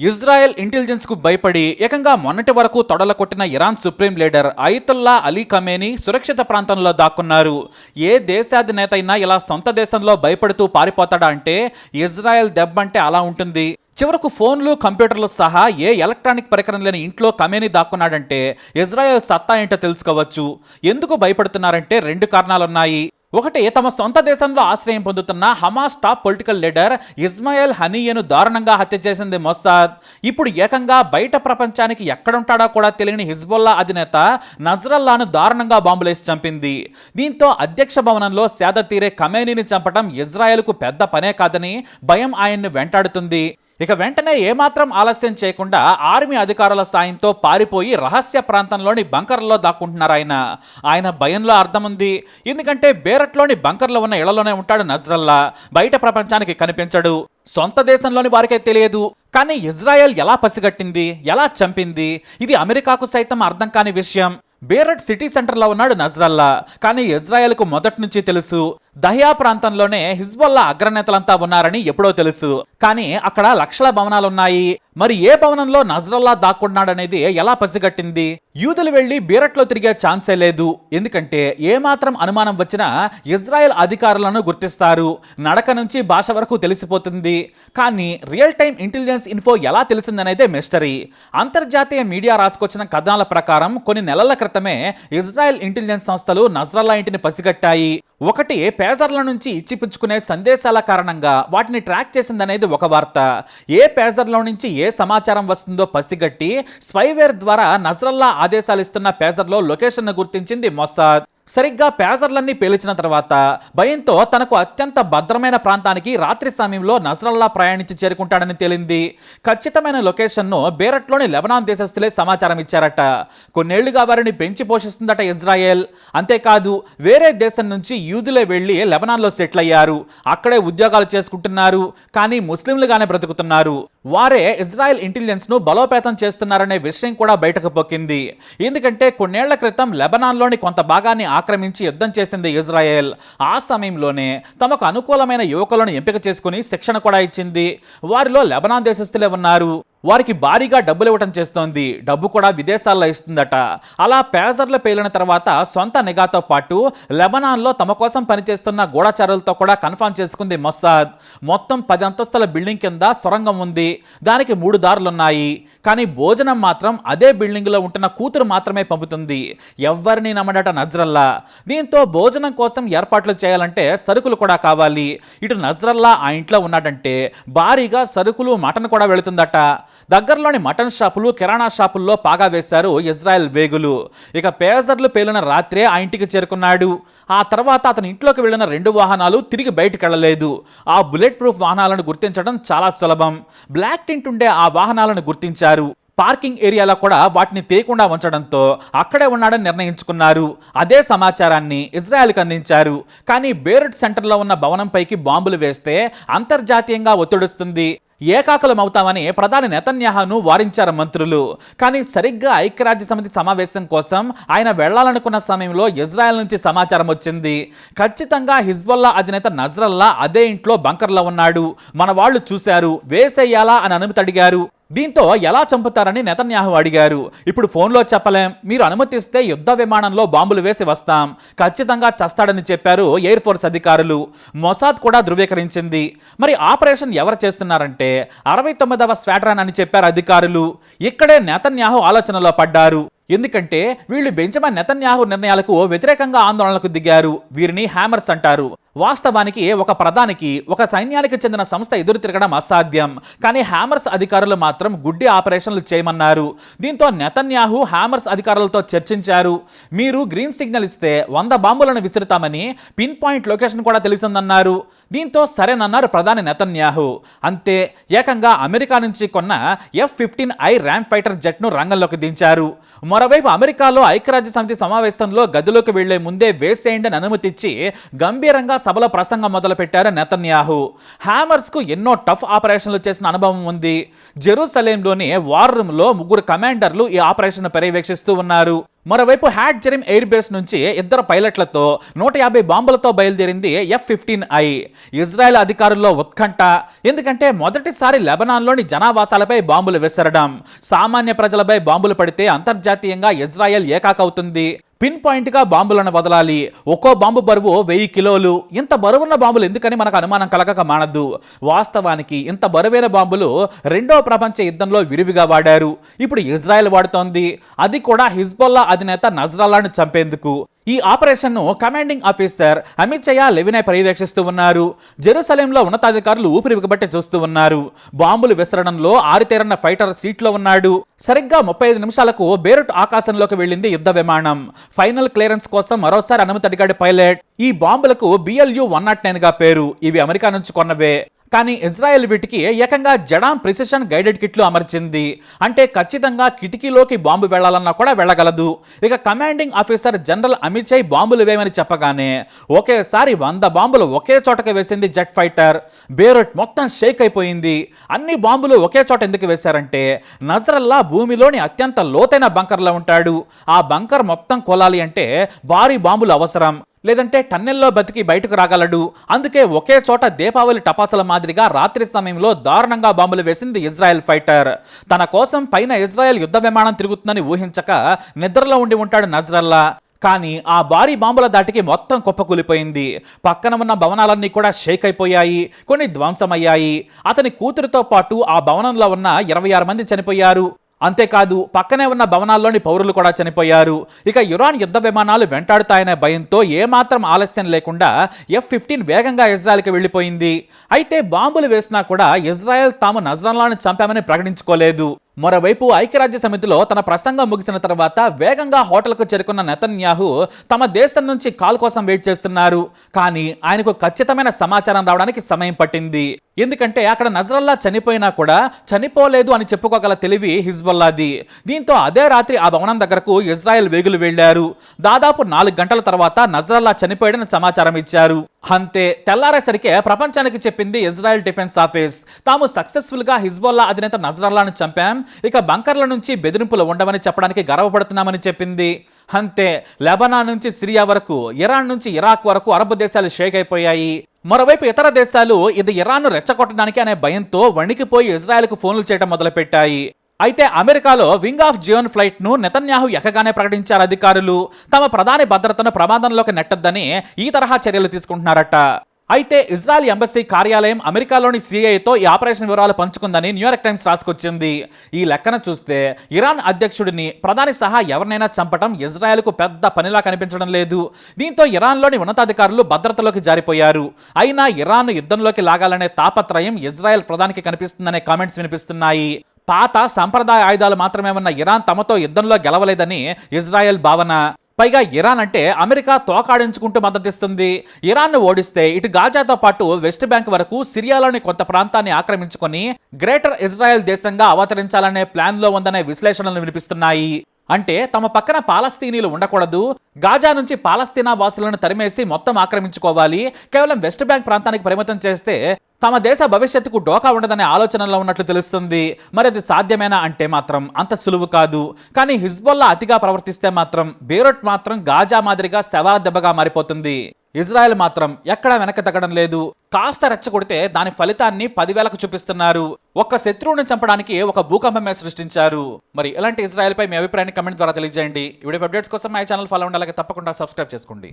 Israel ఇంటెలిజెన్స్కు భయపడి ఏకంగా మొన్నటి వరకు తొడల కొట్టిన Iran supreme leader Ayatollah Ali Khamenei సురక్షిత ప్రాంతంలో దాక్కున్నారు. ఏ దేశాధినేత అయినా ఇలా సొంత దేశంలో భయపడుతూ పారిపోతాడా అంటే ఇజ్రాయెల్ దెబ్బంటే అలా ఉంటుంది. చివరకు ఫోన్లు కంప్యూటర్లు సహా ఏ ఎలక్ట్రానిక్ పరికరం లేని ఇంట్లో కమేని దాక్కున్నాడంటే ఇజ్రాయెల్ సత్తా ఏంటో తెలుసుకోవచ్చు. ఎందుకు భయపడుతున్నారంటే రెండు కారణాలున్నాయి. ఒకటి తమ సొంత దేశంలో ఆశ్రయం పొందుతున్న Hamas top political leader Ismail హనీయను దారుణంగా హత్య చేసింది మొస్సాద్. ఇప్పుడు ఏకంగా బయట ప్రపంచానికి ఎక్కడుంటాడో కూడా తెలియని హిజ్బుల్లా అధినేత నజ్రల్లాను దారుణంగా బాంబులేసి చంపింది. దీంతో అధ్యక్ష భవనంలో సేద తీరే కమేనీని చంపడం ఇజ్రాయెల్కు పెద్ద పనే కాదని భయం ఆయన్ను వెంటాడుతుంది. ఇక వెంటనే ఏమాత్రం ఆలస్యం చేయకుండా ఆర్మీ అధికారుల సాయంతో పారిపోయి రహస్య ప్రాంతంలోని బంకర్లో దాక్కుంటున్నారు ఆయన. ఆయన భయంలో అర్థం ఉంది ఎందుకంటే బేరట్లోని బంకర్లో ఉన్న ఇళ్ళలోనే ఉంటాడు నజ్రల్లా. బయట ప్రపంచానికి కనిపించడు. సొంత దేశంలోని వారికే తెలియదు. కానీ ఇజ్రాయెల్ ఎలా పసిగట్టింది? ఎలా చంపింది? ఇది అమెరికాకు సైతం అర్థం కాని విషయం. బేరట్ సిటీ సెంటర్లో ఉన్నాడు నజ్రల్లా. కానీ ఇజ్రాయెల్కు మొదటి నుంచి తెలుసు. దహియా ప్రాంతంలోనే హిజ్బుల్లా అగ్రనేతలంతా ఉన్నారని ఎప్పుడో తెలుసు. కానీ అక్కడ లక్షల భవనాలున్నాయి. మరి ఏ భవనంలో నజ్రల్లా దాక్కున్నాడనేది ఎలా పసిగట్టింది? యూదులు వెళ్ళి బీరట్లో తిరిగే ఛాన్సే లేదు. ఎందుకంటే ఏమాత్రం అనుమానం వచ్చినా ఇజ్రాయెల్ అధికారులను గుర్తిస్తారు. నడక నుంచి భాష వరకు తెలిసిపోతుంది. కానీ రియల్ టైం ఇంటెలిజెన్స్ ఇన్ఫో ఎలా తెలిసిందనేదే మిస్టరీ అంతర్జాతీయ మీడియా రాసుకొచ్చిన కథనాల ప్రకారం కొన్ని నెలల క్రితమే ఇజ్రాయెల్ ఇంటెలిజెన్స్ సంస్థలు నజ్రల్లా ఇంటిని పసిగట్టాయి. ఒకటి పేజర్ల నుంచి ఇచ్చిపుచ్చుకునే సందేశాల కారణంగా వాటిని ట్రాక్ చేసిందనేది ఒక వార్త. ఏ పేజర్లో నుంచి ఏ సమాచారం వస్తుందో పసిగట్టి స్పైవేర్ ద్వారా నజరల్లా ఆదేశాలు ఇస్తున్న పేజర్లో లొకేషన్ను గుర్తించింది మొసాద్. సరిగ్గా పేజర్లన్నీ పేల్చిన తర్వాత భయంతో తనకు అత్యంత భద్రమైన ప్రాంతానికి రాత్రి సమయంలో నజరల్లా ప్రయాణించి చేరుకుంటాడని తేలింది. ఖచ్చితమైన లొకేషన్ను బేరట్లోని లెబనాన్ దేశస్థులే సమాచారం ఇచ్చారట. కొన్నేళ్ళుగా వారిని పెంచి పోషిస్తుందట ఇజ్రాయెల్. అంతేకాదు వేరే దేశం నుంచి యూదులే వెళ్ళి లెబనాన్లో సెటిల్ అయ్యారు. అక్కడే ఉద్యోగాలు చేసుకుంటున్నారు కానీ ముస్లింలుగానే బ్రతుకుతున్నారు. వారే ఇజ్రాయెల్ ఇంటెలిజెన్స్ను బలోపేతం చేస్తున్నారనే విషయం కూడా బయటకు పొక్కింది ఎందుకంటే కొన్నేళ్ళ క్రితం లెబనాన్లోని కొంత భాగాన్ని ఆక్రమించి యుద్ధం చేసింది ఇజ్రాయెల్. ఆ సమయంలోనే తమకు అనుకూలమైన యువకులను ఎంపిక చేసుకుని శిక్షణ కూడా ఇచ్చింది. వారిలో లెబనాన్ దేశస్థులే ఉన్నారు. వారికి భారీగా డబ్బులు ఇవ్వటం చేస్తోంది. డబ్బు కూడా విదేశాల్లో ఇస్తుందట. అలా పేజర్లు పేలిన తర్వాత సొంత నిఘాతో పాటు లెబనాన్లో తమ కోసం పనిచేస్తున్న గూఢచారులతో కూడా కన్ఫర్మ్ చేసుకుంది మొస్సాద్. మొత్తం పది అంతస్తుల బిల్డింగ్ కింద సొరంగం ఉంది. దానికి మూడు దారులున్నాయి. కానీ భోజనం మాత్రం అదే బిల్డింగ్లో ఉంటున్న కూతురు మాత్రమే పంపుతుంది. ఎవరిని నమ్మడట నజ్రల్లా. దీంతో భోజనం కోసం ఏర్పాట్లు చేయాలంటే సరుకులు కూడా కావాలి. ఇటు నజ్రల్లా ఆ ఇంట్లో ఉన్నాడంటే భారీగా సరుకులు మటన్ కూడా వెళుతుందట. దగ్గరలోని మటన్ షాపులు కిరాణా షాపుల్లో పాగా వేశారు ఇజ్రాయెల్ వేగులు. ఇక పేజర్లు పేలిన రాత్రే ఆ ఇంటికి చేరుకున్నాడు. ఆ తర్వాత అతని ఇంట్లోకి వెళ్ళిన రెండు వాహనాలు తిరిగి బయటకు వెళ్ళలేదు ఆ బుల్లెట్ ప్రూఫ్ వాహనాలను గుర్తించడం చాలా సులభం. బ్లాక్ టింట్ ఉండే ఆ వాహనాలను గుర్తించారు. పార్కింగ్ ఏరియాలో కూడా వాటిని తీయకుండా ఉంచడంతో అక్కడే ఉన్నాడని నిర్ణయించుకున్నారు. అదే సమాచారాన్ని ఇజ్రాయెల్కి అందించారు. కానీ బేరట్ సెంటర్లో ఉన్న భవనంపైకి బాంబులు వేస్తే అంతర్జాతీయంగా ఒత్తిడిస్తుంది. ఏకాకులమవుతామని ప్రధాని నెతన్యాహను వారించారు మంత్రులు. కానీ సరిగ్గా ఐక్యరాజ్య సమితి సమావేశం కోసం ఆయన వెళ్ళాలనుకున్న సమయంలో ఇజ్రాయెల్ నుంచి సమాచారం వచ్చింది. ఖచ్చితంగా హిజ్బుల్లా అధినేత నజ్రల్లా అదే ఇంట్లో బంకర్లో ఉన్నాడు. మన వాళ్ళు చూశారు. వేసేయాలా అని అనుమతి అడిగారు. దీంతో ఎలా చంపుతారని నెతన్యాహు అడిగారు. ఇప్పుడు ఫోన్లో చెప్పలేం. మీరు అనుమతిస్తే యుద్ధ విమానంలో బాంబులు వేసి వస్తాం. ఖచ్చితంగా చస్తాడని చెప్పారు ఎయిర్ ఫోర్స్ అధికారులు. మొసాద్ కూడా ధృవీకరించింది. మరి ఆపరేషన్ ఎవరు చేస్తున్నారంటే అరవై తొమ్మిదవ స్వాట్రాన్ అని చెప్పారు అధికారులు. ఇక్కడే నెతన్యాహు ఆలోచనలో పడ్డారు. ఎందుకంటే వీళ్ళు బెంచమిన్ నెతన్యాహు నిర్ణయాలకు వ్యతిరేకంగా ఆందోళనలకు దిగారు. వీరిని హ్యామర్స్ అంటారు. వాస్తవానికి ఒక ప్రధానికి ఒక సైన్యానికి చెందిన సంస్థ ఎదురు తిరగడం అసాధ్యం. కానీ హ్యామర్స్ అధికారులు మాత్రం గుడ్డి ఆపరేషన్లు చేయమన్నారు. దీంతో నెతన్యాహు హ్యామర్స్ అధికారులతో చర్చించారు. మీరు గ్రీన్ సిగ్నల్ ఇస్తే వంద బాంబులను విసురుతామని పిన్ పాయింట్ లొకేషన్ కూడా తెలిసిందన్నారు. దీంతో సరేనన్నారు ప్రధాని నెతన్యాహు. అంతే ఏకంగా అమెరికా నుంచి కొన్న F fifteen I ramp fighter జెట్ను రంగంలోకి దించారు. మరోవైపు అమెరికాలో ఐక్యరాజ్య సమితి సమావేశంలో గదిలోకి వెళ్ళే ముందే వేసేయండి అనుమతిచ్చి గంభీరంగా సభల ప్రసంగం మొదలుపెట్టారు నెతన్యాహు. హ్యామర్స్కు ఎన్నో టఫ్ ఆపరేషన్లు చేసిన అనుభవం ఉంది. జెరూసలేంలోని వార్ రూమ్లో ముగ్గురు కమాండర్లు ఈ ఆపరేషన్ పర్యవేక్షిస్తూ ఉన్నారు. మరోవైపు హ్యాట్ జెరిమ్ ఎయిర్ బేస్ నుంచి ఇద్దరు పైలట్లతో నూట యాభై బాంబులతో బయలుదేరింది ఎఫ్ ఫిఫ్టీన్ ఐ ఇజ్రాయెల్ అధికారుల్లో ఉత్కంఠ. ఎందుకంటే మొదటిసారి లెబనాన్లోని జనావాసాలపై బాంబులు విసరడం. సామాన్య ప్రజలపై బాంబులు పడితే అంతర్జాతీయంగా ఇజ్రాయెల్ ఏకాకవుతుంది పిన్ పాయింట్గా బాంబులను వదలాలి. ఒక్కో బాంబు బరువు వెయ్యి కిలోలు. ఇంత బరువున్న బాంబులు ఎందుకని మనకు అనుమానం కలగక మానద్దు. వాస్తవానికి ఇంత బరువైన బాంబులు రెండో ప్రపంచ యుద్ధంలో విరివిగా వాడారు. ఇప్పుడు ఇజ్రాయెల్ వాడుతోంది. అది కూడా హిజ్బొల్లా అధినేత నజ్రాలాను చంపేందుకు. ఈ ఆపరేషన్ను కమాండింగ్ ఆఫీసర్ అమిత్ చయా లెవినే పర్యవేక్షిస్తూ ఉన్నారు. జెరూసలేంలో ఉన్నతాధికారులు ఊపిరి బిగబట్టి చూస్తూ ఉన్నారు. బాంబులు విసరడంలో ఆరితేరన్న ఫైటర్ సీట్లో ఉన్నాడు. సరిగ్గా ముప్పై ఐదు నిమిషాలకు బేరుట్ ఆకాశంలోకి వెళ్ళింది యుద్ధ విమానం. ఫైనల్ క్లియరెన్స్ కోసం మరోసారి అనుమతి అడిగాడు పైలట్. ఈ బాంబులకు బిఎల్యు వన్ నాట్ నైన్గా పేరు. ఇవి అమెరికా నుంచి కొన్నవే. కానీ ఇజ్రాయెల్ వీటికి ఏకంగా జడాం ప్రిసిషన్ గైడెడ్ కిట్లు అమర్చింది. అంటే ఖచ్చితంగా కిటికీలోకి బాంబు వెళ్ళాలన్నా కూడా వెళ్ళగలదు. ఇక commanding officer general Amit Shai బాంబులు వేయమని చెప్పగానే ఒకేసారి వంద బాంబులు ఒకే చోటకి వేసింది జెట్ ఫైటర్. బేరట్ మొత్తం షేక్ అయిపోయింది. అన్ని బాంబులు ఒకే చోట ఎందుకు వేశారంటే నజరల్లా భూమిలోని అత్యంత లోతైన బంకర్లో ఉంటాడు. ఆ బంకర్ మొత్తం కొలాలి అంటే భారీ బాంబులు అవసరం. లేదంటే టన్నెల్లో బతికి బయటకు రాగలడు. అందుకే ఒకే చోట దీపావళి టపాసుల మాదిరిగా రాత్రి సమయంలో దారుణంగా బాంబులు వేసింది ఇజ్రాయెల్ ఫైటర్. తన కోసం పైన ఇజ్రాయెల్ యుద్ధ విమానం తిరుగుతుందని ఊహించక నిద్రలో ఉండి ఉంటాడు నజ్రల్లా. కానీ ఆ భారీ బాంబుల దాటికి మొత్తం కుప్పకూలిపోయింది. పక్కన ఉన్న భవనాలన్నీ కూడా షేక్ అయిపోయాయి. కొన్ని ధ్వంసమయ్యాయి. అతని కూతురితో పాటు ఆ భవనంలో ఉన్న ఇరవై ఆరు మంది చనిపోయారు. అంతేకాదు పక్కనే ఉన్న భవనాల్లోని పౌరులు కూడా చనిపోయారు. ఇక ఇరాన్ యుద్ధ విమానాలు వెంటాడుతాయనే భయంతో ఏమాత్రం ఆలస్యం లేకుండా ఎఫ్ ఫిఫ్టీన్ వేగంగా ఇజ్రాయెల్కి వెళ్ళిపోయింది. అయితే బాంబులు వేసినా కూడా ఇజ్రాయెల్ తాము నజరాలను చంపామని ప్రకటించుకోలేదు. మరోవైపు ఐక్యరాజ్య సమితిలో తన ప్రసంగం ముగిసిన తర్వాత వేగంగా హోటల్కు చేరుకున్న నెతన్యాహు తమ దేశం నుంచి కాల్ కోసం వెయిట్ చేస్తున్నారు. కానీ ఆయనకు ఖచ్చితమైన సమాచారం రావడానికి సమయం పట్టింది. ఎందుకంటే అక్కడ నజరల్లా చనిపోయినా కూడా చనిపోలేదు అని చెప్పుకోగల తెలివి హిజ్బుల్లాది. దీంతో అదే రాత్రి ఆ భవనం దగ్గరకు ఇజ్రాయెల్ వేగులు వెళ్ళారు దాదాపు నాలుగు గంటల తర్వాత నజరల్లా చనిపోయాడని సమాచారం ఇచ్చారు. అంతే తెల్లారేసరికే ప్రపంచానికి చెప్పింది ఇజ్రాయెల్ డిఫెన్స్ ఆఫీస్. తాము సక్సెస్ఫుల్గా హిజ్బోల్లా అధినేత నజరల్లాను చంపాం. ఇక బంకర్ల నుంచి బెదిరింపులు ఉండవని చెప్పడానికి గర్వపడుతున్నామని చెప్పింది. అంతే లెబనాన్ నుంచి సిరియా వరకు ఇరాన్ నుంచి ఇరాక్ వరకు అరబ్ దేశాలు షేక్ అయిపోయాయి. మరోవైపు ఇతర దేశాలు ఇది ఇరాన్ను రెచ్చగొట్టడానికి అనే భయంతో వణికిపోయి ఇజ్రాయెల్కు ఫోన్లు చేయడం మొదలుపెట్టాయి. అయితే అమెరికాలో వింగ్ ఆఫ్ జియోన్ ఫ్లైట్ను నెతన్యాహు ఎక్కగానే ప్రకటించారు అధికారులు. తమ ప్రధాని భద్రతను ప్రమాదంలోకి నెట్టద్దని ఈ తరహా చర్యలు తీసుకుంటున్నారట. అయితే ఇజ్రాయెల్ ఎంబసీ కార్యాలయం అమెరికాలోని సిఐతో ఈ ఆపరేషన్ వివరాలు పంచుకుందని న్యూయార్క్ టైమ్స్ రాసుకొచ్చింది. ఈ లెక్కన చూస్తే ఇరాన్ అధ్యక్షుడిని ప్రధాని సహా ఎవరినైనా చంపటం ఇజ్రాయెల్కు పెద్ద పనిలా కనిపించడం లేదు. దీంతో ఇరాన్లోని ఉన్నతాధికారులు భద్రతలోకి జారిపోయారు. అయినా ఇరాన్ యుద్ధంలోకి లాగాలనే తాపత్రయం ఇజ్రాయెల్ ప్రధానికి కనిపిస్తుందనే కామెంట్స్ వినిపిస్తున్నాయి. పాత సాంప్రదాయ ఆయుధాలు మాత్రమే ఉన్న ఇరాన్ తమతో యుద్ధంలో గెలవలేదని ఇజ్రాయెల్ భావన. పైగా ఇరాన్ అంటే అమెరికా తోకాడించుకుంటూ మద్దతిస్తుంది ఇరాన్ను ఓడిస్తే ఇటు గాజాతో పాటు వెస్ట్ బ్యాంక్ వరకు సిరియాలోని కొంత ప్రాంతాన్ని ఆక్రమించుకొని గ్రేటర్ ఇజ్రాయెల్ దేశంగా అవతరించాలనే ప్లాన్లో ఉందనే విశ్లేషణలు వినిపిస్తున్నాయి. అంటే తమ పక్కన పాలస్తీనీలు ఉండకూడదు గాజా నుంచి పాలస్తీనా వాసులను తరిమేసి మొత్తం ఆక్రమించుకోవాలి కేవలం వెస్ట్ బ్యాంక్ ప్రాంతానికి పరిమితం చేస్తే తమ దేశ భవిష్యత్తుకు డోకా ఉండదనే ఆలోచనలో ఉన్నట్లు తెలుస్తుంది. మరి అది సాధ్యమేనా అంటే మాత్రం అంత సులువు కాదు. కానీ హిజ్బుల్లా అతిగా ప్రవర్తిస్తే మాత్రం బేరొట్ మాత్రం గాజా మాదిరిగా శవాల దెబ్బగా మారిపోతుంది. ఇజ్రాయెల్ మాత్రం ఎక్కడా వెనక తగ్గడం లేదు. కాస్త రెచ్చగొడితే దాని ఫలితాన్ని పదివేలకు చూపిస్తున్నారు. ఒక్క శత్రువుని చంపడానికి ఒక భూకంపమే సృష్టించారు. మరి ఇలాంటి ఇజ్రాయెల్ పై మీ అభిప్రాయాన్ని కమెంట్ ద్వారా తెలియజేయండి. ఈ వీడియో అప్డేట్స్ కోసం మా ఛానల్ ఫాలో ఉండాలి తప్పకుండా సబ్స్క్రైబ్ చేసుకోండి.